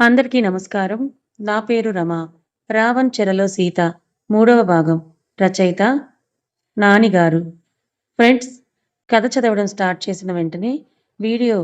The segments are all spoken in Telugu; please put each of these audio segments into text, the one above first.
అందరికీ నమస్కారం. నా పేరు రమ. రావణ్ చెరలో సీత. మూడవ భాగం. రచయిత నానిగారు ఫ్రెండ్స్ కథ చదవడం స్టార్ట్ చేసిన వెంటనే వీడియో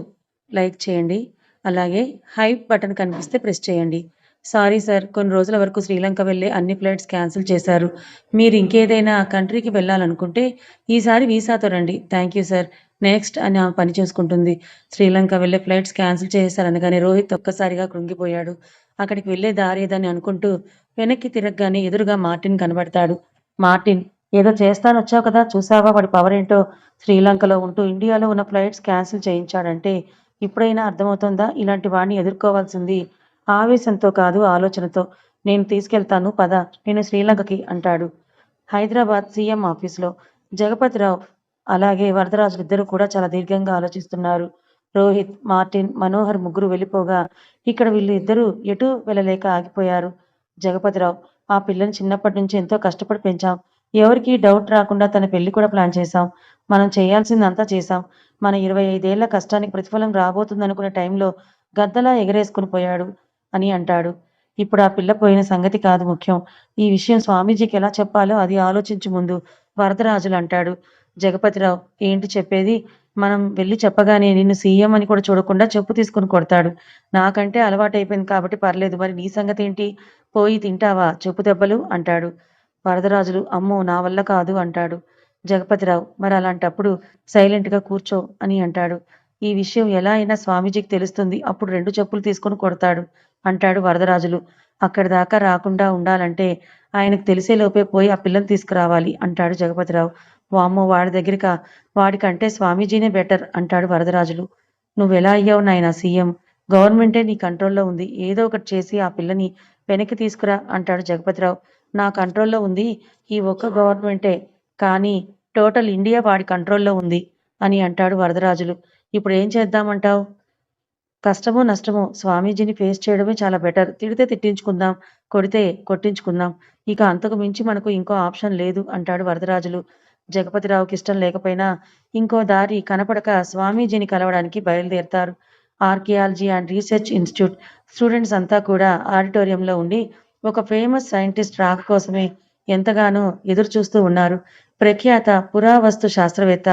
లైక్ చేయండి. అలాగే హైప్ బటన్ కనిపిస్తే ప్రెస్ చేయండి. సారీ సార్ కొన్ని రోజుల వరకు శ్రీలంక వెళ్ళే అన్ని ఫ్లైట్స్ క్యాన్సిల్ చేశారు. మీరు ఇంకేదైనా కంట్రీకి వెళ్ళాలనుకుంటే ఈసారి వీసాతో రండి. Thank you sir. నెక్స్ట్ అని ఆమె పని చేసుకుంటుంది. శ్రీలంక వెళ్ళే ఫ్లైట్స్ క్యాన్సిల్ చేశారనగానే రోహిత్ ఒక్కసారిగా కృంగిపోయాడు. అక్కడికి వెళ్ళే దారేదని అనుకుంటూ వెనక్కి తిరగగానే ఎదురుగా మార్టిన్ కనబడతాడు. మార్టిన్ ఏదో చేస్తానొచ్చావు కదా చూసావా వాడి పవర్ ఏంటో? శ్రీలంకలో ఉంటూ ఇండియాలో ఉన్న ఫ్లైట్స్ క్యాన్సిల్ చేయించాడంటే ఇప్పుడైనా అర్థమవుతుందా? ఇలాంటి వాడిని ఎదుర్కోవాల్సింది ఆవేశంతో కాదు ఆలోచనతో. నేను తీసుకెళ్తాను పద నేను శ్రీలంకకి అంటాడు హైదరాబాద్ సీఎం ఆఫీస్లో. జగపతిరావు అలాగే వరదరాజులు ఇద్దరు కూడా చాలా దీర్ఘంగా ఆలోచిస్తున్నారు. రోహిత్ మార్టిన్ మనోహర్ ముగ్గురు వెళ్ళిపోగా ఇక్కడ వీళ్ళు ఇద్దరు ఎటు వెళ్ళలేక ఆగిపోయారు. జగపతిరావు ఆ పిల్లని చిన్నప్పటి నుంచి ఎంతో కష్టపడి పెంచాం. ఎవరికి డౌట్ రాకుండా తన పెళ్ళి కూడా ప్లాన్ చేశాం. మనం చేయాల్సిందంతా చేశాం. మన ఇరవై ఐదేళ్ళ కష్టానికి ప్రతిఫలం రాబోతుందనుకునే టైంలో గద్దలా ఎగరేసుకుని పోయాడు అని అంటాడు. ఇప్పుడు ఆ పిల్ల పోయిన సంగతి కాదు ముఖ్యం. ఈ విషయం స్వామీజీకి ఎలా చెప్పాలో అది ఆలోచించు ముందు వరదరాజులు అంటాడు. జగపతిరావు ఏంటి చెప్పేది? మనం వెళ్ళి చెప్పగానే నిన్ను సీఎం అని కూడా చూడకుండా చెప్పు తీసుకుని కొడతాడు. నాకంటే అలవాటు అయిపోయింది కాబట్టి పర్లేదు. మరి నీ సంగతి ఏంటి? పోయి తింటావా? చెప్పు దెబ్బలు అంటాడు. వరదరాజులు అమ్మో నా వల్ల కాదు అంటాడు. జగపతిరావు మరి అలాంటప్పుడు సైలెంట్గా కూర్చో అని అంటాడు. ఈ విషయం ఎలా అయినా స్వామీజీకి తెలుస్తుంది. అప్పుడు రెండు చెప్పులు తీసుకుని కొడతాడు అంటాడు వరదరాజులు. అక్కడి దాకా రాకుండా ఉండాలంటే ఆయనకు తెలిసే లోపే పోయి ఆ పిల్లని తీసుకురావాలి అంటాడు జగపతిరావు. వామ్మో వాడి దగ్గరిక? వాడికంటే స్వామీజీనే బెటర్ అంటాడు వరదరాజులు. నువ్వెలా అయ్యావు నాయన సీఎం? గవర్నమెంటే నీ కంట్రోల్లో ఉంది. ఏదో ఒకటి చేసి ఆ పిల్లని వెనక్కి తీసుకురా అంటాడు జగపతిరావు. నా కంట్రోల్లో ఉంది. ఈ ఒక్క గవర్నమెంటే. కానీ టోటల్ ఇండియా వాడి కంట్రోల్లో ఉంది అని అంటాడు వరదరాజులు. ఇప్పుడు ఏం చేద్దామంటావు? కష్టమో నష్టమో స్వామీజీని ఫేస్ చేయడమే చాలా బెటర్. తిడితే తిట్టించుకుందాం కొడితే కొట్టించుకుందాం. ఇక అంతకు మించి మనకు ఇంకో ఆప్షన్ లేదు అంటాడు వరదరాజులు. జగపతిరావుకి ఇష్టం లేకపోయినా ఇంకో దారి కనపడక స్వామీజీని కలవడానికి బయలుదేరతారు. Archaeology and research institute students అంతా కూడా ఆడిటోరియంలో ఉండి ఒక ఫేమస్ సైంటిస్ట్ రాక కోసమే ఎంతగానో ఎదురు చూస్తూ ఉన్నారు. ప్రఖ్యాత పురావస్తు శాస్త్రవేత్త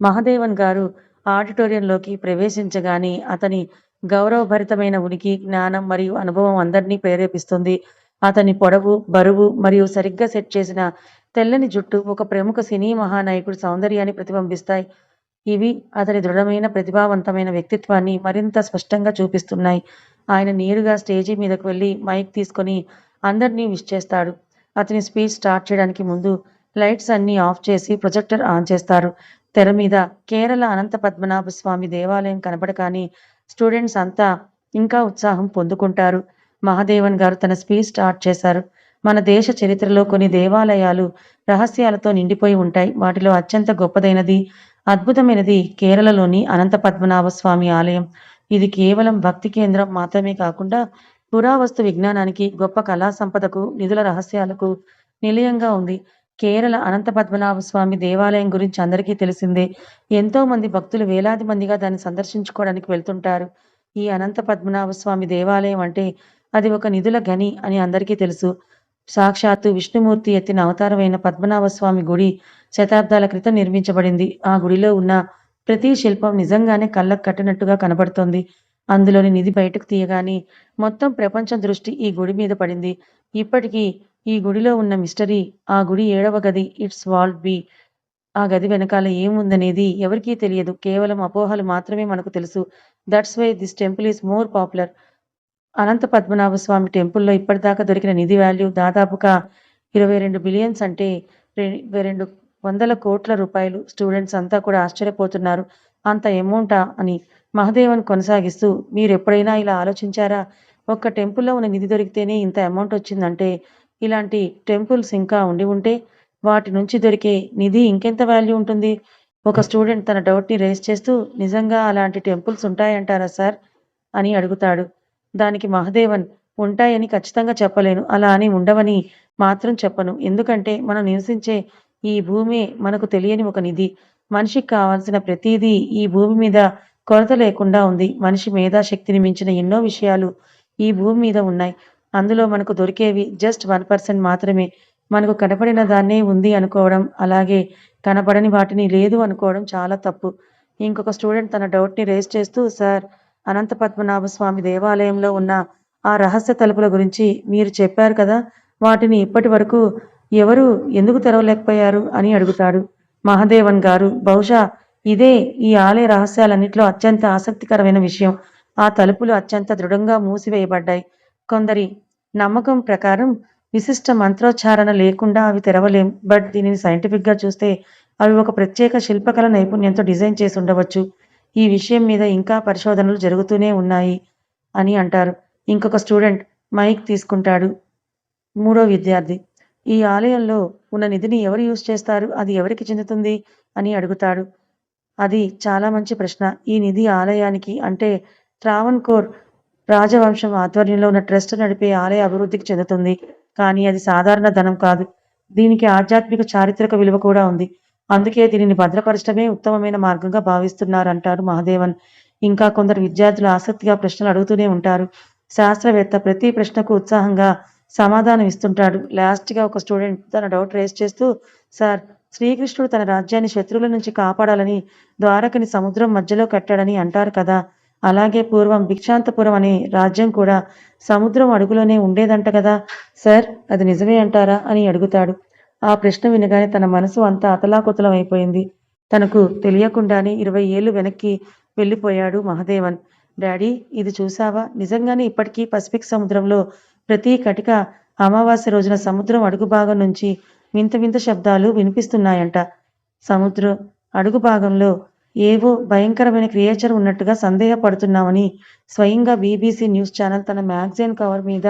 మహదేవన్ గారు ఆడిటోరియంలోకి ప్రవేశించగానే అతని గౌరవభరితమైన ఉనికి జ్ఞానం మరియు అనుభవం అందరినీ ప్రేరేపిస్తుంది. అతని పొడవు బరువు మరియు సరిగ్గా సెట్ చేసిన తెల్లని జుట్టు ఒక ప్రముఖ సినీ మహానాయకుడి సౌందర్యాన్ని ప్రతిబింబిస్తాయి. ఇవి అతని దృఢమైన ప్రతిభావంతమైన వ్యక్తిత్వాన్ని మరింత స్పష్టంగా చూపిస్తున్నాయి. ఆయన నేరుగా స్టేజీ మీదకు వెళ్ళి మైక్ తీసుకొని అందరినీ విష్ చేస్తాడు. అతని స్పీచ్ స్టార్ట్ చేయడానికి ముందు లైట్స్ అన్నీ ఆఫ్ చేసి ప్రొజెక్టర్ ఆన్ చేస్తారు. తెర మీద కేరళ అనంత పద్మనాభ స్వామి దేవాలయం కనపడకాని స్టూడెంట్స్ అంతా ఇంకా ఉత్సాహం పొందుకుంటారు. మహాదేవన్ గారు తన స్పీచ్ స్టార్ట్ చేశారు. మన దేశ చరిత్రలో కొన్ని దేవాలయాలు రహస్యాలతో నిండిపోయి ఉంటాయి. వాటిలో అత్యంత గొప్పదైనది అద్భుతమైనది కేరళలోని అనంత పద్మనాభ స్వామి ఆలయం. ఇది కేవలం భక్తి కేంద్రం మాత్రమే కాకుండా పురావస్తు విజ్ఞానానికి గొప్ప కళా సంపదకు నిధుల రహస్యాలకు నిలయంగా ఉంది. కేరళ అనంత పద్మనాభ స్వామి దేవాలయం గురించి అందరికీ తెలిసిందే. ఎంతో మంది భక్తులు వేలాది మందిగా దాన్ని సందర్శించుకోవడానికి వెళ్తుంటారు. ఈ అనంత పద్మనాభ స్వామి దేవాలయం అంటే అది ఒక నిధుల గని అని అందరికీ తెలుసు. సాక్షాత్తు విష్ణుమూర్తి ఎత్తిన అవతారమైన పద్మనాభ స్వామి గుడి శతాబ్దాల క్రితం నిర్మించబడింది. ఆ గుడిలో ఉన్న ప్రతి శిల్పం నిజంగానే కళ్ళకు కట్టినట్టుగా కనబడుతోంది. అందులోని నిధి బయటకు తీయగానే మొత్తం ప్రపంచం దృష్టి ఈ గుడి మీద పడింది. ఇప్పటికీ ఈ గుడిలో ఉన్న మిస్టరీ ఆ గుడి ఏడవ గది ఇట్స్ వాల్డ్ బి. ఆ గది వెనకాల ఏముందనేది ఎవరికీ తెలియదు. కేవలం అపోహలు మాత్రమే మనకు తెలుసు. That's why this temple is more popular. Anantha Padmanabha Swamy టెంపుల్లో ఇప్పటిదాకా దొరికిన నిధి వాల్యూ దాదాపుగా ఇరవై రెండు బిలియన్స్ అంటే ఇరవై రెండు వందల కోట్ల రూపాయలు. స్టూడెంట్స్ అంతా కూడా ఆశ్చర్యపోతున్నారు. అంత అమౌంటా అని మహదేవన్ కొనసాగిస్తూ మీరు ఎప్పుడైనా ఇలా ఆలోచించారా? ఒక్క టెంపుల్లో ఉన్న నిధి దొరికితేనే ఇంత అమౌంట్ వచ్చిందంటే ఇలాంటి టెంపుల్స్ ఇంకా ఉండి ఉంటే వాటి నుంచి దొరికే నిధి ఇంకెంత వాల్యూ ఉంటుంది ఒక స్టూడెంట్ తన డౌట్ని రేస్ చేస్తూ నిజంగా అలాంటి టెంపుల్స్ ఉంటాయంటారా సార్ అని అడుగుతాడు. దానికి మహదేవన్ ఉంటాయని ఖచ్చితంగా చెప్పలేను. అలా అని ఉండవని మాత్రం చెప్పను. ఎందుకంటే మనం నివసించే ఈ భూమి మనకు తెలియని ఒక నిధి. మనిషికి కావాల్సిన ప్రతిదీ ఈ భూమి మీద కొరత లేకుండా ఉంది. మనిషి మేధాశక్తిని మించిన ఎన్నో విషయాలు ఈ భూమి మీద ఉన్నాయి. అందులో మనకు దొరికేవి జస్ట్ వన్ పర్సెంట్ మాత్రమే. మనకు కనపడిన దాన్నే ఉంది అనుకోవడం అలాగే కనపడని వాటిని లేదు అనుకోవడం చాలా తప్పు. ఇంకొక స్టూడెంట్ తన డౌట్ని రేస్ చేస్తూ సార్ అనంత పద్మనాభ స్వామి దేవాలయంలో ఉన్న ఆ రహస్య తలుపుల గురించి మీరు చెప్పారు కదా. వాటిని ఇప్పటి వరకు ఎవరు ఎందుకు తెరవలేకపోయారు అని అడుగుతాడు మహదేవన్ గారు. బహుశా ఇదే ఈ ఆలయ రహస్యాలన్నింటిలో అత్యంత ఆసక్తికరమైన విషయం. ఆ తలుపులు అత్యంత దృఢంగా మూసివేయబడ్డాయి. కొందరి నమ్మకం ప్రకారం విశిష్ట మంత్రోచ్చారణ లేకుండా అవి తెరవలేం. బట్ దీనిని సైంటిఫిక్గా చూస్తే అవి ఒక ప్రత్యేక శిల్పకళ నైపుణ్యంతో డిజైన్ చేసి ఉండవచ్చు. ఈ విషయం మీద ఇంకా పరిశోధనలు జరుగుతూనే ఉన్నాయి అని అంటారు. ఇంకొక స్టూడెంట్ మైక్ తీసుకుంటాడు. మూడో విద్యార్థి ఈ ఆలయంలో ఉన్న నిధిని ఎవరు యూజ్ చేస్తారు? అది ఎవరికి చెందుతుంది? అని అడుగుతాడు. అది చాలా మంచి ప్రశ్న. ఈ నిధి ఆలయానికి అంటే ట్రావన్కోర్ రాజవంశం ఆధ్వర్యంలో ఉన్న ట్రస్ట్ నడిపే ఆలయ అభివృద్ధికి చెందుతుంది. కానీ అది సాధారణ ధనం కాదు. దీనికి ఆధ్యాత్మిక చారిత్రక విలువ కూడా ఉంది. అందుకే దీనిని భద్రపరచడమే ఉత్తమమైన మార్గంగా భావిస్తున్నారంటారు మహాదేవన్. ఇంకా కొందరు విద్యార్థులు ఆసక్తిగా ప్రశ్నలు అడుగుతూనే ఉంటారు. శాస్త్రవేత్త ప్రతి ప్రశ్నకు ఉత్సాహంగా సమాధానం ఇస్తుంటాడు. లాస్ట్గా ఒక స్టూడెంట్ తన డౌట్ రేస్ చేస్తూ సార్ శ్రీకృష్ణుడు తన రాజ్యాన్ని శత్రువుల నుంచి కాపాడాలని ద్వారకని సముద్రం మధ్యలో కట్టాడని అంటారు కదా. అలాగే పూర్వం భిక్షాంతపురం అనే రాజ్యం కూడా సముద్రం అడుగులోనే ఉండేదంట కదా. సార్ అది నిజమే అంటారా? అని అడుగుతాడు. ఆ ప్రశ్న వినగానే తన మనసు అంతా అతలాకుతలం అయిపోయింది తనకు తెలియకుండానే ఇరవై ఏళ్ళు వెనక్కి వెళ్ళిపోయాడు మహదేవన్. డాడీ ఇది చూసావా నిజంగానే ఇప్పటికీ పసిఫిక్ సముద్రంలో ప్రతి కటిక అమావాస్య రోజున సముద్రం అడుగు భాగం నుంచి వింత వింత శబ్దాలు వినిపిస్తున్నాయంట. సముద్రం అడుగు భాగంలో ఏవో భయంకరమైన క్రియేచర్ ఉన్నట్టుగా సందేహపడుతున్నామని స్వయంగా బీబీసీ న్యూస్ ఛానల్ తన మ్యాగజైన్ కవర్ మీద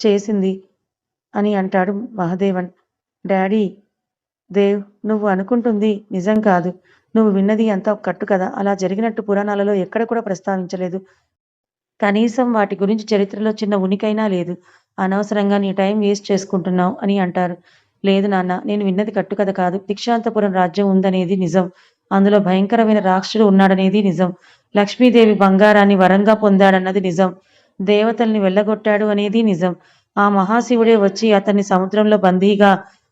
చేసింది అని అంటాడు మహదేవన్. డాడీ దేవ్ నువ్వు అనుకుంటుంది నిజం కాదు. నువ్వు విన్నది అంతా ఒక కట్టు కదా. అలా జరిగినట్టు పురాణాలలో ఎక్కడ కూడా ప్రస్తావించలేదు. కనీసం వాటి గురించి చరిత్రలో చిన్న ఉనికైనా లేదు. అనవసరంగా నీ టైం వేస్ట్ చేసుకుంటున్నావు అని అంటారు. లేదు నాన్న నేను విన్నది కట్టుకథ కాదు. దీక్షాంతపురం రాజ్యం ఉందనేది నిజం. అందులో భయంకరమైన రాక్షసుడు ఉన్నాడనేది నిజం. లక్ష్మీదేవి బంగారాన్ని వరంగా పొందాడన్నది నిజం. దేవతల్ని వెళ్ళగొట్టాడు అనేది నిజం. ఆ మహాశివుడే వచ్చి అతన్ని సముద్రంలో బందీగా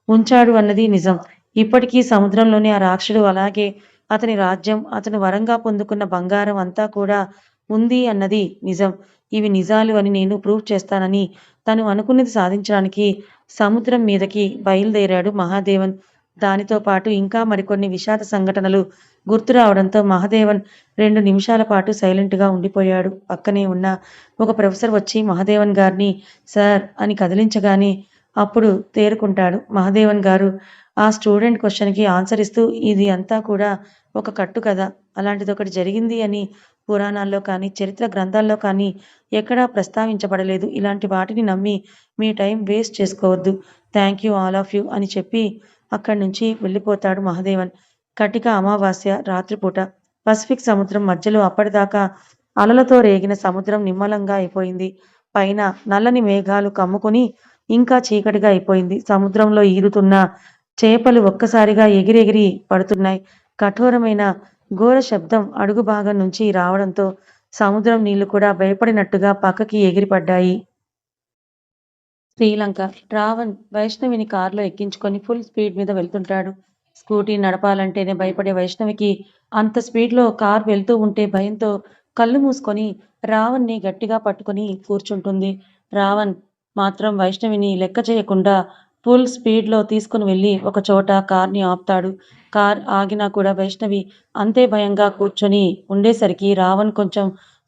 ఉంచాడు అన్నది నిజం. ఇప్పటికీ సముద్రంలోని ఆ రాక్షసుడు అలాగే అతని రాజ్యం అతను వరంగా పొందుకున్న బంగారం అంతా కూడా ఉంది అన్నది నిజం. ఇవి నిజాలు అని నేను ప్రూవ్ చేస్తానని తను అనుకున్నది సాధించడానికి సముద్రం మీదకి బయలుదేరాడు మహాదేవన్. దానితో పాటు ఇంకా మరికొన్ని విషాద సంఘటనలు గుర్తు రావడంతో మహాదేవన్ రెండు నిమిషాల పాటు సైలెంట్గా ఉండిపోయాడు. పక్కనే ఉన్న ఒక ప్రొఫెసర్ వచ్చి మహాదేవన్ గారిని సార్ అని కదిలించగానే అప్పుడు తేరుకుంటాడు. మహాదేవన్ గారు ఆ స్టూడెంట్ క్వశ్చన్కి ఆన్సర్ ఇస్తూ ఇది అంతా కూడా ఒక కట్టు కదా? అలాంటిది ఒకటి జరిగింది అని పురాణాల్లో కానీ చరిత్ర గ్రంథాల్లో కానీ ఎక్కడా ప్రస్తావించబడలేదు. ఇలాంటి వాటిని నమ్మి మీ టైం వేస్ట్ చేసుకోవద్దు. Thank you all of you అని చెప్పి అక్కడి నుంచి వెళ్ళిపోతాడు మహదేవన్. కటిక అమావాస్య రాత్రిపూట. పసిఫిక్ సముద్రం మధ్యలో అప్పటిదాకా అలలతో రేగిన సముద్రం నిమ్మలంగా అయిపోయింది. పైన నల్లని మేఘాలు కమ్ముకుని ఇంకా చీకటిగా అయిపోయింది. సముద్రంలో ఈదుతున్న చేపలు ఒక్కసారిగా ఎగిరెగిరి పడుతున్నాయి. కఠోరమైన ఘోర శబ్దం అడుగు భాగం నుంచి రావడంతో సముద్రం నీళ్ళు కూడా భయపడినట్టుగా పక్కకి ఎగిరిపడ్డాయి. శ్రీలంక. రావణ్ వైష్ణవిని కారులో ఎక్కించుకొని ఫుల్ స్పీడ్ మీద వెళ్తుంటాడు. స్కూటీ నడపాలంటేనే భయపడే వైష్ణవికి అంత స్పీడ్లో కార్ వెళ్తూ ఉంటే భయంతో కళ్ళు మూసుకొని రావణ్ని గట్టిగా పట్టుకొని కూర్చుంటుంది. రావణ్ మాత్రం వైష్ణవిని లెక్క చేయకుండా ఫుల్ స్పీడ్లో తీసుకుని వెళ్ళి ఒక చోట కార్ని ఆపుతాడు. కార్ ఆగినా కూడా వైష్ణవి అంతే భయంగా కూర్చొని ఉండేసరికి రావణ్ కొంచెం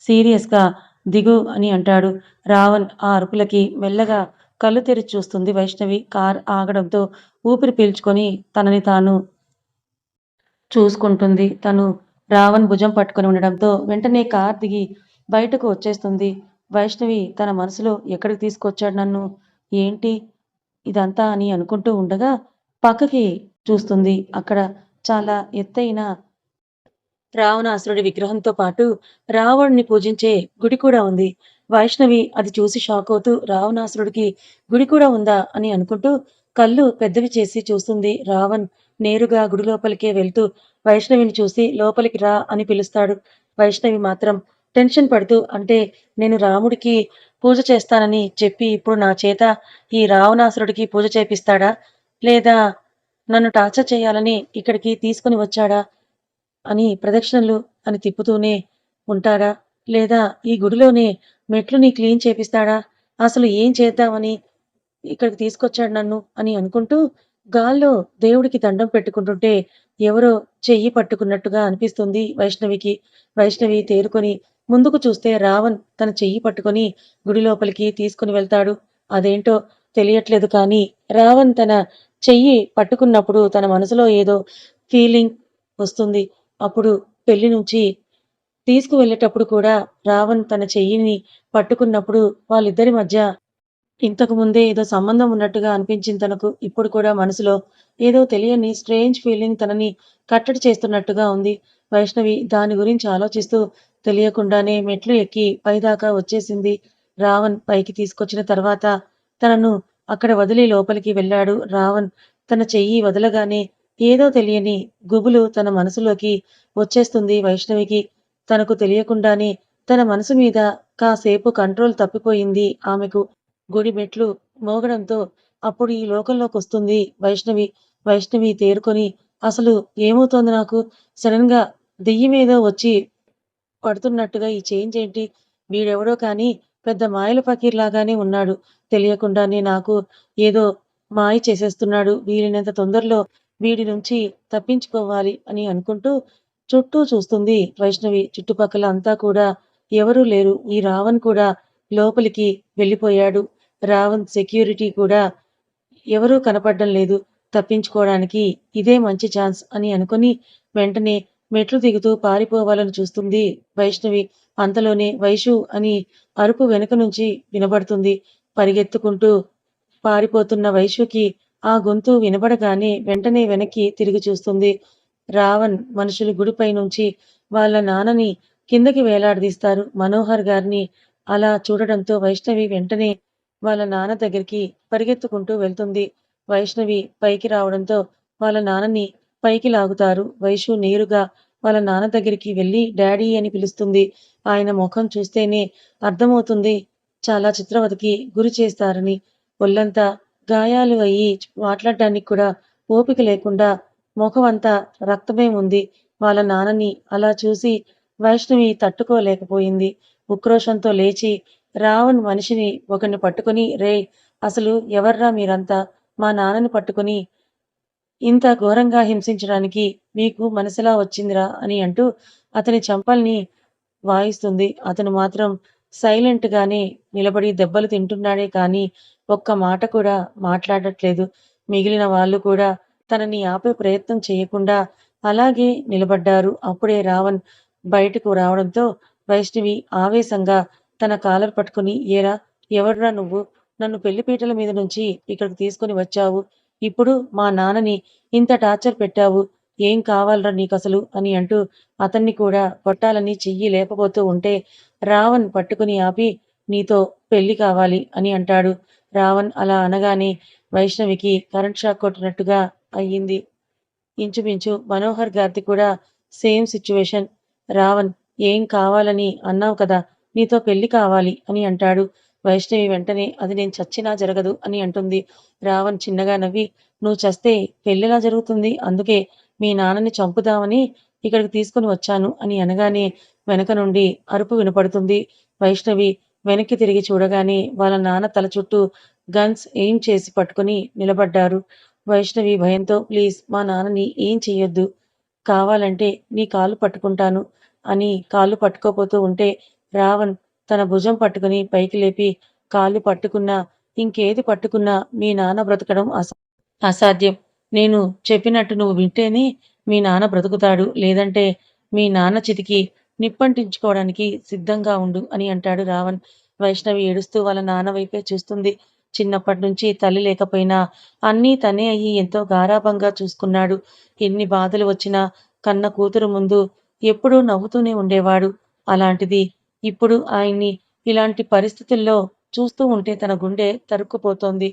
సీరియస్గా దిగు అని అంటాడు. రావణ్ ఆ అరుపులకి మెల్లగా కళ్ళు తెరిచి చూస్తుంది వైష్ణవి. కార్ ఆగడంతో ఊపిరి పీల్చుకొని తనని తాను చూసుకుంటుంది. తను రావణ్ భుజం పట్టుకొని ఉండడంతో వెంటనే కార్ దిగి బయటకు వచ్చేస్తుంది. వైష్ణవి తన మనసులో ఎక్కడికి తీసుకొచ్చాడు నన్ను? ఏంటి ఇదంతా అని అనుకుంటూ ఉండగా పక్కకి చూస్తుంది. అక్కడ చాలా ఎత్తైన రావణాసురుడి విగ్రహంతో పాటు రావణుని పూజించే గుడి కూడా ఉంది. వైష్ణవి అది చూసి షాక్ అవుతూ రావణాసురుడికి గుడి కూడా ఉందా? అని అనుకుంటూ కళ్ళు పెద్దవి చేసి చూస్తుంది రావణ్. నేరుగా గుడి లోపలికే వెళ్తూ వైష్ణవిని చూసి లోపలికి రా అని పిలుస్తాడు వైష్ణవి మాత్రం. టెన్షన్ పడుతూ అంటే నేను రాముడికి పూజ చేస్తానని చెప్పి ఇప్పుడు నా చేత ఈ రావణాసురుడికి పూజ చేపిస్తాడా? లేదా నన్ను టార్చర్ చేయాలని ఇక్కడికి తీసుకుని వచ్చాడా? అని ప్రదక్షిణలు అని తిప్పుతూనే ఉంటాడా? లేదా ఈ గుడిలోనే మెట్లుని క్లీన్ చేపిస్తాడా? అసలు ఏం చేద్దామని ఇక్కడికి తీసుకొచ్చాడు నన్ను అని అనుకుంటూ గాల్లో దేవుడికి దండం పెట్టుకుంటుంటే ఎవరో చెయ్యి పట్టుకున్నట్టుగా అనిపిస్తుంది వైష్ణవికి. వైష్ణవి తేరుకొని ముందుకు చూస్తే రావణ్ తన చెయ్యి పట్టుకొని గుడి లోపలికి తీసుకుని వెళ్తాడు. అదేంటో తెలియట్లేదు కానీ రావణ్ తన చెయ్యి పట్టుకున్నప్పుడు తన మనసులో ఏదో ఫీలింగ్ వస్తుంది. అప్పుడు పెళ్ళి నుంచి తీసుకువెళ్ళేటప్పుడు కూడా రావణ్ తన చెయ్యిని పట్టుకున్నప్పుడు వాళ్ళిద్దరి మధ్య ఇంతకు ముందే ఏదో సంబంధం ఉన్నట్టుగా అనిపించింది తనకు. ఇప్పుడు కూడా మనసులో ఏదో తెలియని స్ట్రేంజ్ ఫీలింగ్ తనని కట్టడి చేస్తున్నట్టుగా ఉంది. వైష్ణవి దాని గురించి ఆలోచిస్తూ తెలియకుండానే మెట్లు ఎక్కి పైదాకా వచ్చేసింది. రావణ్ పైకి తీసుకొచ్చిన తర్వాత తనను అక్కడ వదిలి లోపలికి వెళ్ళాడు. రావణ్ తన చెయ్యి వదలగానే ఏదో తెలియని గుబులు తన మనసులోకి వచ్చేస్తుంది వైష్ణవికి. తనకు తెలియకుండానే తన మనసు మీద కాసేపు కంట్రోల్ తప్పిపోయింది ఆమెకు. గుడి మెట్లు మోగడంతో అప్పుడు ఈ లోకంలోకి వస్తుంది వైష్ణవి. వైష్ణవి తేరుకొని అసలు ఏమవుతోంది నాకు? సడన్గా దెయ్యం మీద వచ్చి పడుతున్నట్టుగా ఈ చేంజ్ ఏంటి? వీడెవడో కానీ పెద్ద మాయల ఫకీర్ లాగానే ఉన్నాడు. తెలియకుండానే నాకు ఏదో మాయ చేసేస్తున్నాడు. వీలైనంత తొందరలో వీడి నుంచి తప్పించుకోవాలి అని అనుకుంటూ చుట్టూ చూస్తుంది వైష్ణవి. చుట్టుపక్కల అంతా కూడా ఎవరూ లేరు. ఈ రావణ్ కూడా లోపలికి వెళ్ళిపోయాడు. రావణ్ సెక్యూరిటీ కూడా ఎవరూ కనపడడం లేదు. తప్పించుకోవడానికి ఇదే మంచి ఛాన్స్ అని అనుకుని వెంటనే మెట్లు దిగుతూ పారిపోవాలని చూస్తుంది వైష్ణవి. అంతలోనే వైషు అని అరుపు వెనుక నుంచి వినబడుతుంది. పరిగెత్తుకుంటూ పారిపోతున్న వైషుకి ఆ గొంతు వినబడగానే వెంటనే వెనక్కి తిరిగి చూస్తుంది. రావణ్ మనుషులు గుడిపై నుంచి వాళ్ళ నాన్నని కిందకి వేలాడదీస్తారు. మనోహర్ గారిని అలా చూడడంతో వైష్ణవి వెంటనే వాళ్ళ నాన్న దగ్గరికి పరిగెత్తుకుంటూ వెళ్తుంది. వైష్ణవి పైకి రావడంతో వాళ్ళ నాన్నని పైకి లాగుతారు. వైషు నేరుగా వాళ్ళ నాన్న దగ్గరికి వెళ్ళి డాడీ అని పిలుస్తుంది. ఆయన ముఖం చూస్తేనే అర్థమవుతుంది చాలా చిత్రవతకి గురి చేస్తారని. ఒళ్ళంతా గాయాలు అయ్యి మాట్లాడడానికి కూడా ఓపిక లేకుండా ముఖం అంతా రక్తమే ఉంది. వాళ్ళ నాన్నని అలా చూసి వైష్ణవి తట్టుకోలేకపోయింది. ఉక్రోషంతో లేచి రావణ్ మనిషిని ఒకరిని పట్టుకుని రే అసలు ఎవర్రా మీరంతా? మా నాన్నని పట్టుకుని ఇంత ఘోరంగా హింసించడానికి మీకు మనసులా వచ్చిందిరా? అని అంటూ అతని చంపల్ని వాయిస్తుంది. అతను మాత్రం సైలెంట్ గానే నిలబడి దెబ్బలు తింటున్నాడే కానీ ఒక్క మాట కూడా మాట్లాడట్లేదు. మిగిలిన వాళ్ళు కూడా తనని ఆపే ప్రయత్నం చేయకుండా అలాగే నిలబడ్డారు. అప్పుడే రావణ్ బయటకు రావడంతో వైష్ణవి ఆవేశంగా తన కాలర్ పట్టుకుని ఏరా ఎవడ్రా నువ్వు? నన్ను పెళ్ళిపీటల మీద నుంచి ఇక్కడికి తీసుకుని వచ్చావు. ఇప్పుడు మా నాన్నని ఇంత టార్చర్ పెట్టావు. ఏం కావాలరా నీకసలు? అని అంటూ అతన్ని కూడా కొట్టాలని చెయ్యి లేకపోతూ ఉంటే రావణ్ పట్టుకుని ఆపి నీతో పెళ్ళి కావాలి అని అంటాడు. రావణ్ అలా అనగానే వైష్ణవికి కరెంట్ షాక్ కొట్టినట్టుగా అయ్యింది. ఇంచుమించు మనోహర్ గారిది కూడా సేమ్ సిచ్యువేషన్. రావణ్ ఏం కావాలని అన్నావు కదా నీతో పెళ్ళి కావాలి అని అంటాడు. వైష్ణవి వెంటనే అది నేను చచ్చినా జరగదు అని అంటుంది. రావణ్ చిన్నగా నవ్వి నువ్వు చస్తే పెళ్ళిలా జరుగుతుంది. అందుకే మీ నాన్నని చంపుదామని ఇక్కడికి తీసుకుని వచ్చాను అని అనగానే వెనక నుండి అరుపు వినపడుతుంది. వైష్ణవి వెనక్కి తిరిగి చూడగానే వాళ్ళ నాన్న తల చుట్టూ గన్స్ ఏం చేసి పట్టుకుని నిలబడ్డారు. వైష్ణవి భయంతో ప్లీజ్ మా నాన్నని ఏం చెయ్యొద్దు. కావాలంటే నీ కాళ్ళు పట్టుకుంటాను అని కాళ్ళు పట్టుకోపోతూ ఉంటే రావణ్ తన భుజం పట్టుకుని పైకి లేపి కాళ్ళు పట్టుకున్నా ఇంకేది పట్టుకున్నా మీ నాన్న బ్రతకడం అస అసాధ్యం. నేను చెప్పినట్టు నువ్వు వింటేనే మీ నాన్న బ్రతుకుతాడు. లేదంటే మీ నాన్న చితికి నిప్పంటించుకోవడానికి సిద్ధంగా ఉండు అని అంటాడు రావణ్. వైష్ణవి ఏడుస్తూ వాళ్ళ నాన్న వైపే చూస్తుంది. చిన్నప్పటి నుంచి తల్లి లేకపోయినా అన్నీ తనే అయ్యి ఎంతో గారాభంగా చూసుకున్నాడు. ఎన్ని బాధలు వచ్చినా కన్న కూతురు ముందు ఎప్పుడూ నవ్వుతూనే ఉండేవాడు. అలాంటిది ఇప్పుడు ఆయన్ని ఇలాంటి పరిస్థితుల్లో చూస్తూ ఉంటే తన గుండె తరుక్కుపోతోంది.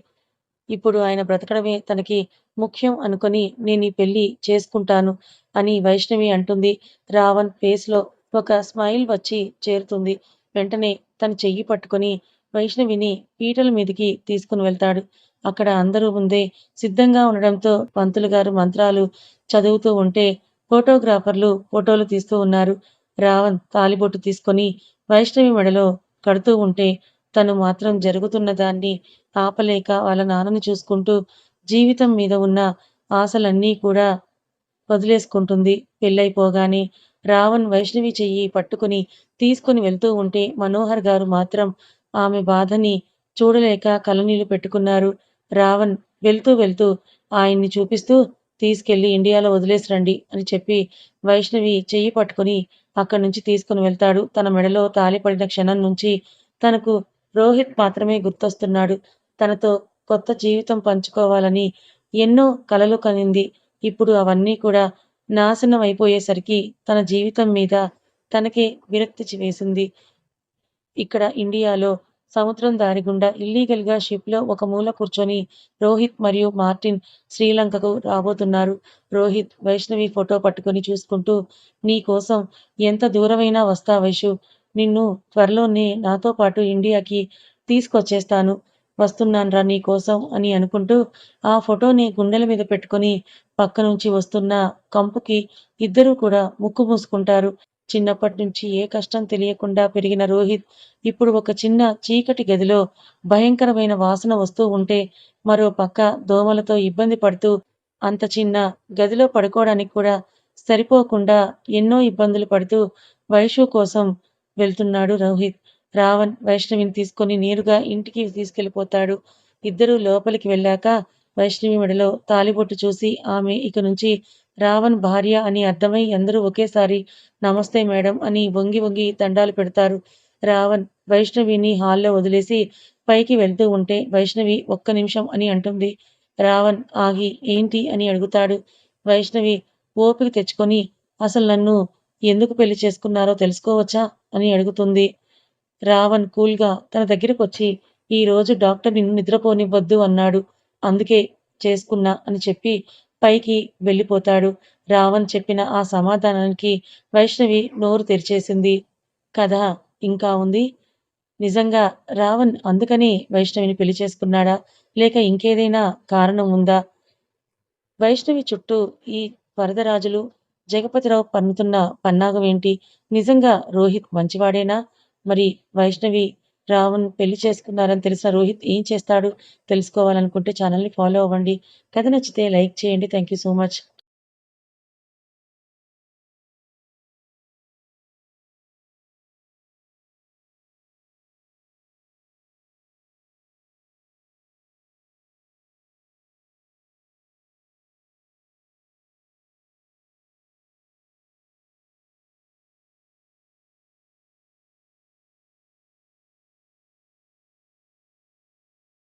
ఇప్పుడు ఆయన బ్రతకడమే తనకి ముఖ్యం అనుకొని నేను ఈ పెళ్ళి చేసుకుంటాను అని వైష్ణవి అంటుంది. రావణ్ ఫేస్లో ఒక స్మైల్ వచ్చి చేరుతుంది. వెంటనే తన చెయ్యి పట్టుకొని వైష్ణవిని పీటల మీదకి తీసుకుని వెళ్తాడు. అక్కడ అందరూ ముందే సిద్ధంగా ఉండడంతో పంతులు గారు మంత్రాలు చదువుతూ ఉంటే ఫోటోగ్రాఫర్లు ఫోటోలు తీస్తూ ఉన్నారు. రావణ్ తాలిబొట్టు తీసుకొని వైష్ణవి మెడలో కడుతూ ఉంటే తను మాత్రం జరుగుతున్న దాన్ని ఆపలేక వాళ్ళ నాన్నని చూసుకుంటూ జీవితం మీద ఉన్న ఆశలన్నీ కూడా వదిలేసుకుంటుంది. పెళ్ళైపోగానే రావణ్ వైష్ణవి చెయ్యి పట్టుకుని తీసుకుని వెళ్తూ ఉంటే మనోహర్ గారు మాత్రం ఆమె బాధని చూడలేక కలనీళ్ళు పెట్టుకున్నారు. రావణ్ వెళ్తూ వెళ్తూ ఆయన్ని చూపిస్తూ తీసుకెళ్ళి ఇండియాలో వదిలేసి రండి అని చెప్పి వైష్ణవి చెయ్యి పట్టుకుని అక్కడి నుంచి తీసుకుని వెళ్తాడు. తన మెడలో తాలి పడిన క్షణం నుంచి తనకు రోహిత్ మాత్రమే గుర్తొస్తున్నాడు. తనతో కొత్త జీవితం పంచుకోవాలని ఎన్నో కలలు కనింది. ఇప్పుడు అవన్నీ కూడా నాశనం అయిపోయేసరికి తన జీవితం మీద తనకే విరక్తి వేసింది ఇక్కడ ఇండియాలో సముద్రం దారి గుండా ఇల్లీగల్గా షిప్లో ఒక మూల కూర్చొని రోహిత్ మరియు మార్టిన్ శ్రీలంకకు రాబోతున్నారు. రోహిత్ వైష్ణవి ఫోటో పట్టుకొని చూసుకుంటూ నీ కోసం ఎంత దూరమైనా వస్తా వైషు నిన్ను త్వరలోనే నాతో పాటు ఇండియాకి తీసుకొచ్చేస్తాను. వస్తున్నాన్రా నీ కోసం అని అనుకుంటూ ఆ ఫోటోని గుండెల మీద పెట్టుకుని పక్క నుంచి వస్తున్న కంపుకి ఇద్దరూ కూడా ముక్కు మూసుకుంటారు. చిన్నప్పటి నుంచి ఏ కష్టం తెలియకుండా పెరిగిన రోహిత్ ఇప్పుడు ఒక చిన్న చీకటి గదిలో భయంకరమైన వాసన వస్తూ ఉంటే మరో పక్క దోమలతో ఇబ్బంది పడుతూ అంత చిన్న గదిలో పడుకోవడానికి కూడా సరిపోకుండా ఎన్నో ఇబ్బందులు పడుతూ వైషు కోసం వెళ్తున్నాడు రోహిత్. రావణ్ వైష్ణవిని తీసుకొని నేరుగా ఇంటికి తీసుకెళ్ళిపోతాడు ఇద్దరూ లోపలికి వెళ్ళాక వైష్ణవి మెడలో తాలిబొట్టు చూసి ఆమె ఇక నుంచి రావణ్ భార్య అని అర్థమై అందరూ ఒకేసారి నమస్తే మేడం అని వంగి వంగి దండాలు పెడతారు. రావణ్ వైష్ణవిని హాల్లో వదిలేసి పైకి వెళ్తూ ఉంటే వైష్ణవి ఒక్క నిమిషం అని అంటుంది. రావణ్ ఆగి ఏంటి అని అడుగుతాడు. వైష్ణవి ఓపిక తెచ్చుకొని అసలు నన్ను ఎందుకు పెళ్ళి చేసుకున్నారో తెలుసుకోవచ్చా అని అడుగుతుంది. రావణ్ కూల్గా తన దగ్గరకు వచ్చి ఈ రోజు డాక్టర్ నిన్ను నిద్రపోనివ్వద్దు అన్నాడు. అందుకే చేసుకున్నా అని చెప్పి పైకి వెళ్ళిపోతాడు. రావణ్ చెప్పిన ఆ సమాధానానికి వైష్ణవి నోరు తెరిచేసింది. కథ ఇంకా ఉంది. నిజంగా రావణ్ అందుకని వైష్ణవిని పెళ్ళి చేసుకున్నాడా? లేక ఇంకేదైనా కారణం ఉందా? వైష్ణవి చుట్టూ ఈ వరదరాజులు జగపతిరావు పన్నుతున్న పన్నాగం ఏంటి? నిజంగా రోహిత్ మంచివాడేనా? మరి వైష్ణవి రావణ్ పెళ్ళి చేసుకున్నారని తెలిసిన రోహిత్ ఏం చేస్తాడు? తెలుసుకోవాలనుకుంటే ఛానల్ని ఫాలో అవ్వండి. కథ నచ్చితే లైక్ చేయండి. Thank you so much.